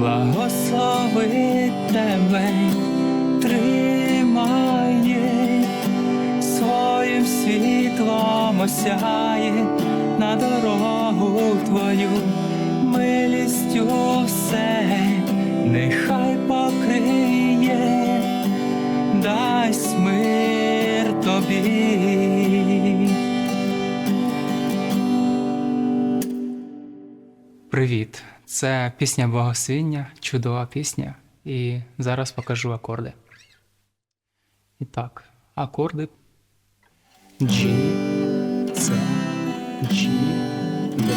благословить тебе, тримає, своїм світлом осяє на дорогу твою, милістю все, нехай покриє, дасть мир тобі. Привіт! Це пісня Богослів'я, чудова пісня. І зараз покажу акорди. І так, акорди G, C, G, D,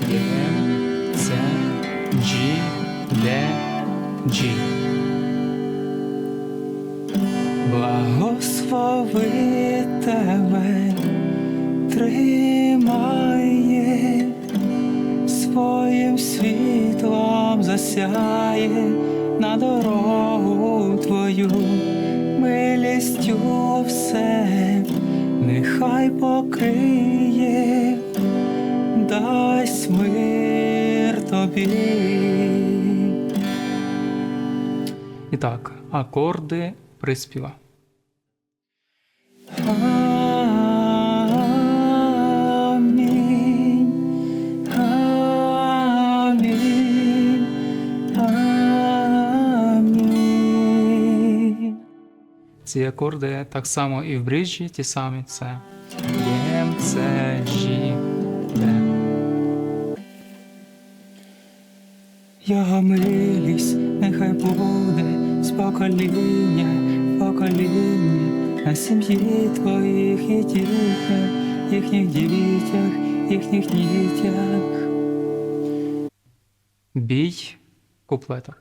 D, C, G, D, G. Благослови тебе, тримає засяє на дорогу твою, милістю все, нехай покриє, дасть мир тобі. І так, акорди приспіва. Ці акорди так само і в бриджі, ті самі це Єм, це Жі, Де. Його милість нехай буде з покоління покоління на сім'ї твоїх і дітях, їхніх дітях, їхніх дітях. Бій куплета.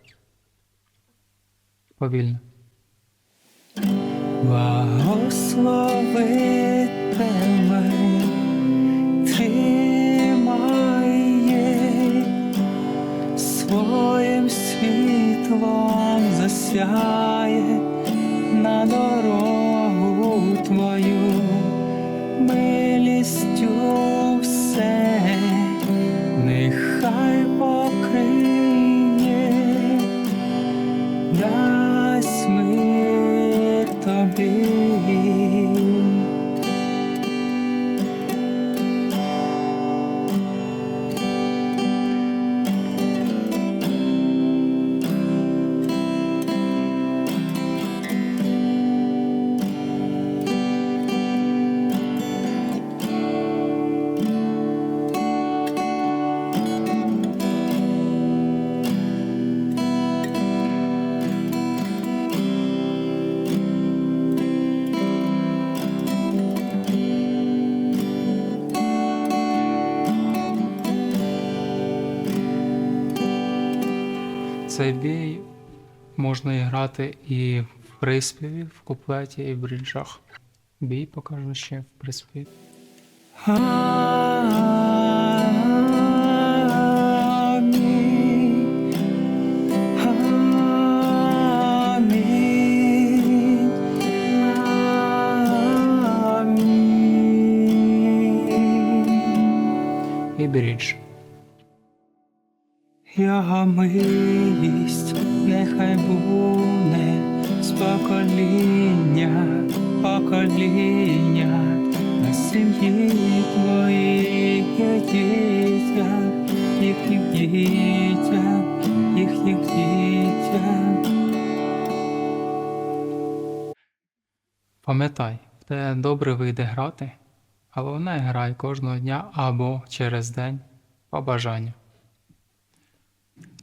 Повільно. Благослови тебе, тримає, своїм світлом засяє на дорогу твою, Цей бій можна грати і в приспіві, в куплеті, і в бріджах. Бій покажу ще в приспіві. І брідж. Його милість нехай буде з покоління, покоління на сім'ї твоїх і дітях, їхніх дітях, їхніх дітях. Пам'ятай, в тебе добре вийде грати, головне грай кожного дня або через день по бажанню.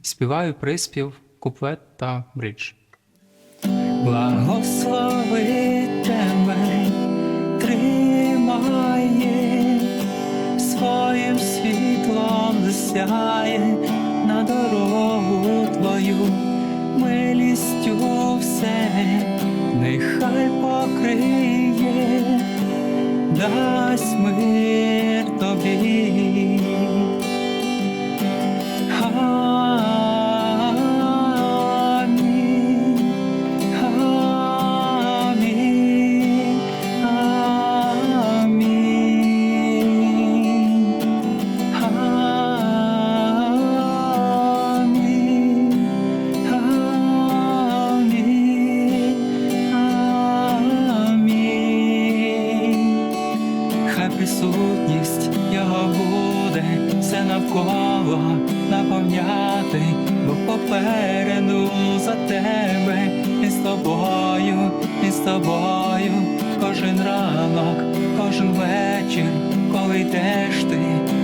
Співаю приспів, куплет та бридж. Благослови тебе, тримає, своїм світлом засяє на дорогу твою, милістю все, нехай покриє, дасть мир тобі. Попереду за тебе, і з тобою, і з тобою, кожен ранок, кожен вечір, коли йдеш ти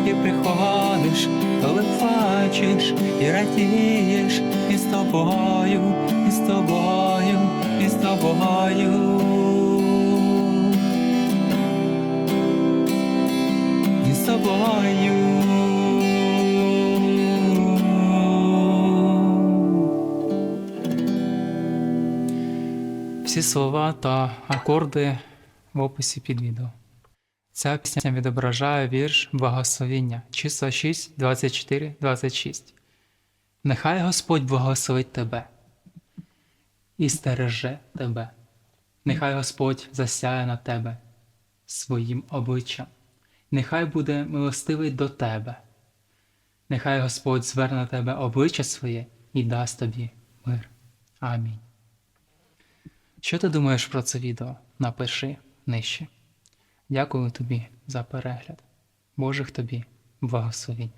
і приходиш, коли плачеш і радієш, і з тобою, і з тобою, і з тобою. І з тобою. Всі слова та акорди в описі під відео. Ця пісня відображає вірш Благословіння, числа 6, 24, 26. Нехай Господь благословить тебе і стереже тебе. Нехай Господь засяє на тебе своїм обличчям. Нехай буде милостивий до тебе. Нехай Господь зверне на тебе обличчя своє і дасть тобі мир. Амінь. Що ти думаєш про це відео? Напиши нижче. Дякую тобі за перегляд. Божих тобі благословінь.